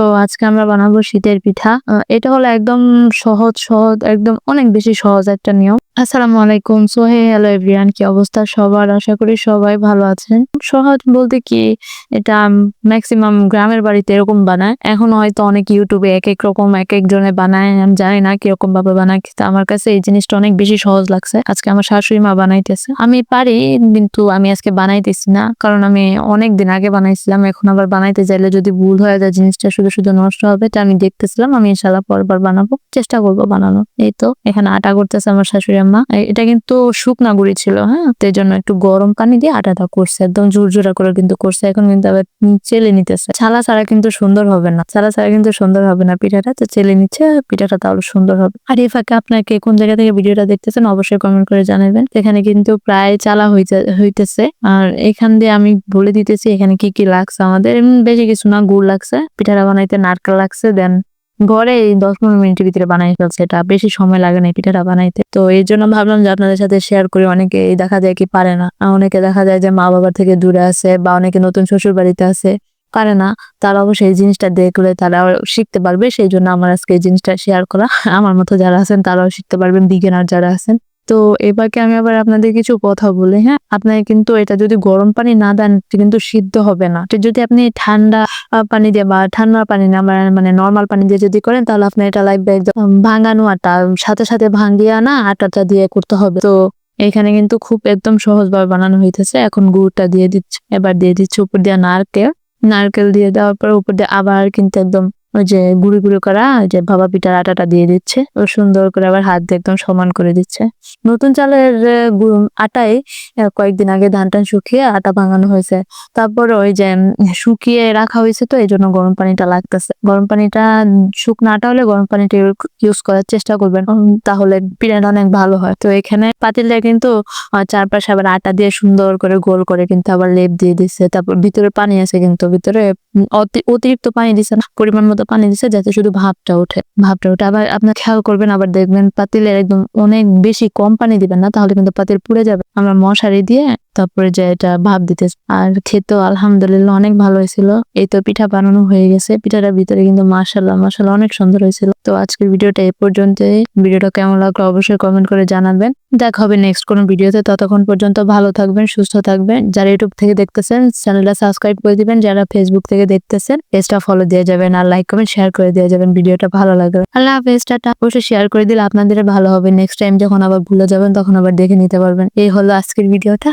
তো আজকে আমরা বানাবো শীতের পিঠা। এটা হলো একদম সহজ সহজ, একদম অনেক বেশি সহজ একটা নিয়ম। আসসালামু আলাইকুম। সো হে হ্যালো এভরিওয়ান, কি অবস্থা সবার? আশা করি সবাই ভালো আছেন। সহজ বলতে কি, এটা ম্যাক্সিমাম গ্রামের বাড়িতে এরকম বানায়। এখন হয়তো অনেক ইউটিউবে এক এক রকম এক এক জনে বানায়, আমি জানি না কীরকম ভাবে বানায়, কিন্তু আমার কাছে এই জিনিসটা অনেক বেশি সহজ লাগছে। আজকে আমার শাশুড়ি মা বানাইতেছে। আমি পারি, কিন্তু আমি আজকে বানাইতেছি না, কারণ আমি অনেক দিন আগে বানাইছিলাম, এখন আবার বানাইতে চাইলে যদি ভুল হয়ে যায় জিনিসটা, শুধু শুধু নষ্ট হবে এটা আমি দেখতেছিলাম, আমি ইনশাল্লাহ পরবার বানাবো, চেষ্টা করব বানানো এই তো, এখানে আটা করতেছে আমার শাশুড়ি আম্মা। এটা কিন্তু শুকনা গুড়ি ছিল হ্যাঁ? তো এই জন্য একটু গরম পানি দিয়ে আটাটা করছে, একদম ঝুরঝুরা করে কিন্তু করছে, এখন কিন্তু আবার চেলে নিতেছে। ছালা ছাড়া কিন্তু সুন্দর হবে না, ছালা ছাড়া কিন্তু সুন্দর হবে না পিঠাটা, তো চেলে নিচ্ছে, পিঠাটা তাহলে সুন্দর হবে। আর এই ফাঁকে আপনাকে কোন জায়গা থেকে ভিডিওটা দেখতেছেন অবশ্যই কমেন্ট করে জানাবেন। এখানে কিন্তু প্রায় চালা হইতে, হইতেছে, আর এখান দিয়ে আমি বলে দিতেছি এখানে কি কি লাগছে আমাদের। বেশি কিছু না, গুড় লাগছে, পিঠাটা বানাইতে নারকেল লাগছে দেন ঘরে এই দশ পনেরো মিনিটের ভিতরে বানাই ফেলছে এটা। বেশি সময় লাগে না পিঠাটা বানাইতে। তো এই জন্য ভাবলাম যে আপনাদের সাথে শেয়ার করি, অনেকে এই দেখা যায় কি পারে না। অনেকে দেখা যায় যে মা বাবার থেকে দূরে আছে বা অনেকে নতুন শ্বশুর বাড়িতে আছে, পারে না। তারা অবশ্যই এই জিনিসটা দেখলে তারা শিখতে পারবে, সেই জন্য আমার আজকে এই জিনিসটা শেয়ার করা। আমার মতো যারা আছেন তারাও শিখতে পারবেন বিজ্ঞানার যারা আছেন। তো এবারকে আমি আবার আপনাদের কিছু কথা বলি হ্যাঁ? আপনার কিন্তু এটা যদি গরম পানি না দেন কিন্তু সিদ্ধ হবে না। যদি আপনি ঠান্ডা পানি দিয়ে বা ঠান্ডা পানি না, মানে- মানে নর্মাল পানি দিয়ে যদি করেন, তাহলে আপনার এটা লাগবে একদম ভাঙানো আটা, সাথে সাথে ভাঙ্গিয়া না আটাটা দিয়ে করতে হবে। তো এখানে কিন্তু খুব একদম সহজভাবে বানানো হইতেছে। এখন গুড়টা দিয়ে দিচ্ছে, এবার দিয়ে দিচ্ছে উপর দিয়ে নারকেল। নারকেল দিয়ে দেওয়ার পর উপর দিয়ে আবার কিন্তু একদম ওই যে গুঁড়ি গুঁড়ি করা যে ভাবা পিঠার আটাটা দিয়ে দিচ্ছে। ও সুন্দর করে আবার হাত দিয়ে একদম সমান করে দিচ্ছে। নতুন চালের আটায় কয়েকদিন আগে ধান টান শুকিয়ে আটা ভাঙানো হয়েছে। তারপর ওই যে শুকিয়ে রাখা হয়েছে তো এই জন্য গরম পানিটা লাগতেছে। গরম পানিটা, শুকনো আটা হলে গরম পানিটা ইউজ করার চেষ্টা করবেন তাহলে পিঠাটা অনেক ভালো হয়। তো এখানে পাতিলটা কিন্তু চারপাশে আবার আটা দিয়ে সুন্দর করে গোল করে কিন্তু আবার লেপ দিয়ে দিচ্ছে। তারপর ভিতরে পানি আছে কিন্তু, ভিতরে অতি- অতিরিক্ত পানি দিছে না, পরিমাণ মতো পানি দিচ্ছে যাতে শুধু ভাবটা ওঠে ভাবটা ওঠে। আবার আপনার খেয়াল করবেন, আবার দেখবেন পাতিলের একদম অনেক বেশি কম পানি দিবেন না, তাহলে কিন্তু পাতিল পুড়ে যাবে। আমরা মশারি দিয়ে তারপরে যে এটা ভাব দিতে আর খেতেও আলহামদুলিল্লাহ অনেক ভালো হয়েছিল। এই তো পিঠা বানানো হয়ে গেছে। পিঠাটার ভিতরে কিন্তু মাশাল্লাহ মাশাল্লাহ অনেক সুন্দর হয়েছিল। তো আজকের ভিডিওটা এই পর্যন্তই। ভিডিওটা কেমন লাগল অবশ্যই কমেন্ট করে জানাবেন। দেখা হবে নেক্সট কোনো ভিডিওতে। ততক্ষণ পর্যন্ত ভালো থাকবেন, সুস্থ থাকবেন। যারা ইউটিউব থেকে দেখতেছেন চ্যানেলটা সাবস্ক্রাইব করে দিবেন। যারা ফেসবুক থেকে দেখতেছেন পেজটা ফলো দিয়ে যাবেন আর লাইক কমেন্ট শেয়ার করে দিয়ে যাবেন। ভিডিওটা ভালো লাগবে আল্লাহ হাফেজ, টাটা। অবশ্যই শেয়ার করে দিলে আপনাদের ভালো হবে। নেক্সট টাইম যখন আবার ভুলে যাবেন, তখন আবার দেখে নিতে পারবেন। এই হলো আজকের ভিডিওটা।